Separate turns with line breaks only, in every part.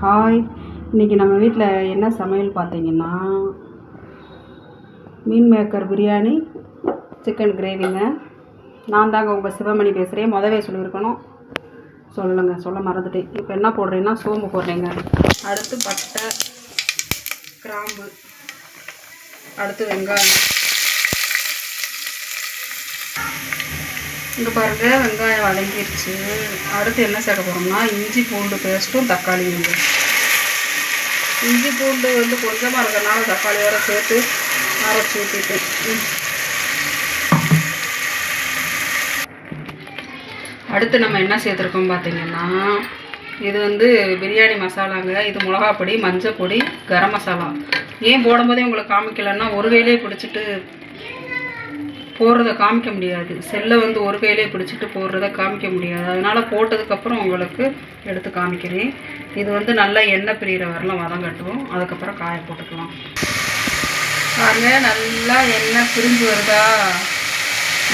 Hi இன்றைக்கி நம்ம வீட்டில் என்ன சமையல் பார்த்தீங்கன்னா மீன் மேக்கர் பிரியாணி சிக்கன் கிரேவிங்க. நான் தாங்க உங்கள் சிவமணி பேசுகிறேன் முதவே சொல்லியிருக்கணும். சொல்லுங்க சொல்ல மறந்துட்டேன். இப்போ என்ன போடுறீங்கன்னா சோம்பு போடுறேங்க. அடுத்து பட்டை கிராம்பு அடுத்து வெங்காயம். இங்கே பாருங்கள் வெங்காயம் வதங்கிருச்சு. அடுத்து என்ன சேர்க்க போகிறோம்னா இஞ்சி பூண்டு பேஸ்ட்டும் தக்காளியும் இஞ்சி. பூண்டு வந்து கொஞ்சமாக இருக்கிறனால தக்காளி வேறு சேர்த்து அரைச்சி ஊற்றிட்டேன் அடுத்து நம்ம என்ன சேர்த்துருக்கோம் பார்த்தீங்கன்னா இது வந்து பிரியாணி மசாலாங்க. இது மிளகாப்பொடி மஞ்சள் பொடி கரம் மசாலா. ஏன் போடும்போதே உங்களுக்கு காமிக்கலைன்னா ஒரு வேலையை பிடிச்சிட்டு போடுறத காமிக்க முடியாது. செல்லை வந்து ஒரு கையிலே பிடிச்சிட்டு போடுறத காமிக்க முடியாது. அதனால் போட்டதுக்கப்புறம் உங்களுக்கு எடுத்து காமிக்கிறேன். இது வந்து நல்லா எண்ணெய் பிரியிற வரலாம் வதங்கட்டும் அதுக்கப்புறம் காய போட்டுக்கலாம். பாருங்க நல்லா எண்ணெய் பிரிஞ்சு வருதா?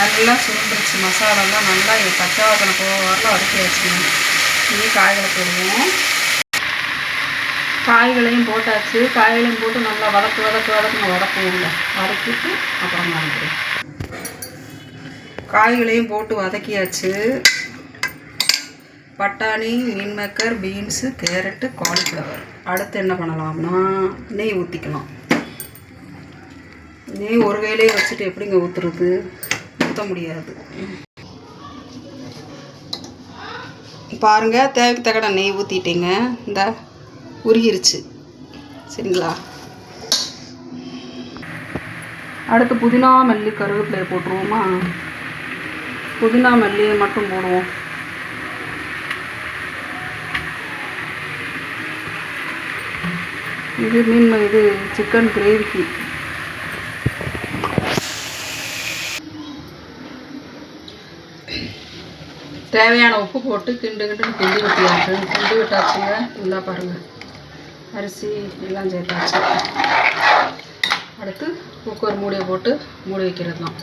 நல்லா சுருண்டுருச்சு. மசாலாலாம் நல்லா பச்சை வாசனை போக வரலாம் அடுக்கி வச்சுக்கணும். இனி காய்களை போடுவோம். காய்களையும் போட்டாச்சு. காய்களையும் போட்டு நல்லா வதக்கு வதக்கு வதக்குங்க வதக்குவோங்க வதக்கிட்டு அப்புறம் வாங்கிக்கிறேன் காய்களையும் போட்டு வதக்கியாச்சு. பட்டாணி meal maker beans carrot cauliflower. அடுத்து என்ன பண்ணலாம்னா நெய் ஊற்றிக்கலாம் நெய் ஒரு வேலையை வச்சுட்டு எப்படிங்க ஊற்றுறது ஊற்ற முடியாது. பாருங்கள் தேவைக்கு தகட நெய் ஊற்றிட்டேங்க இந்த உருகிருச்சு. சரிங்களா? அடுத்து புதினா மல்லி கருவேப்பிலையை போட்டுருவோமா? புதினா மல்லியை மட்டும் போடுவோம். இது மீன் இது சிக்கன் கிரேவிக்கு தேவையான உப்பு போட்டு கிண்டு கிண்டுன்னு கிண்டி விட்டியாச்சு கிண்டி விட்டாச்சுங்க நல்லா பாருங்கள் அரிசி எல்லாம் சேர்த்தாச்சு. அடுத்து குக்கர் மூடியை போட்டு மூடி வைக்கிறது தான்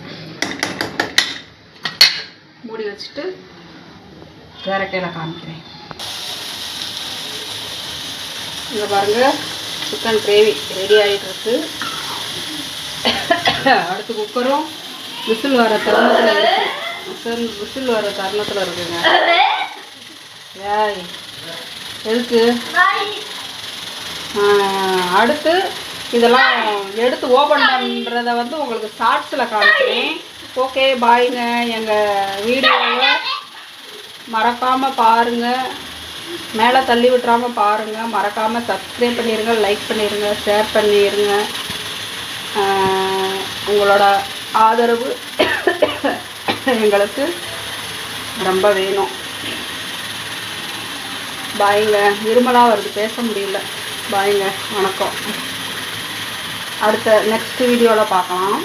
மூடி வச்சுட்டு கேரட்டையில் காமிக்கிறேன். இங்கே பாருங்கள் சிக்கன் கிரேவி ரெடி ஆகிட்டு இருக்கு அடுத்து குக்கரும் விசில் வர தருணத்தில் விசில் விசில் வர தருணத்தில் இருக்குங்க. ஏய் எதுக்கு? அடுத்து இதெல்லாம் எடுத்து ஓப்பன் பண்ணுறத வந்து உங்களுக்கு ஷார்ட்ஸில் காமிக்கிறேன். ஓகே பாய்ங்க எங்கள் வீடியோவை மறக்காமல் பாருங்கள் மேலே தள்ளி விட்டுறாமல் பாருங்கள் மறக்காமல் சப்ஸ்கிரைப் பண்ணிடுங்க லைக் பண்ணிடுங்க ஷேர் பண்ணிடுங்க உங்களோட ஆதரவு எங்களுக்கு ரொம்ப வேணும். பாய்ங்க இருமலாக வருது பேச முடியல. பாய்ங்க வணக்கம். அடுத்த நெக்ஸ்ட் வீடியோவில் பார்க்கலாம்.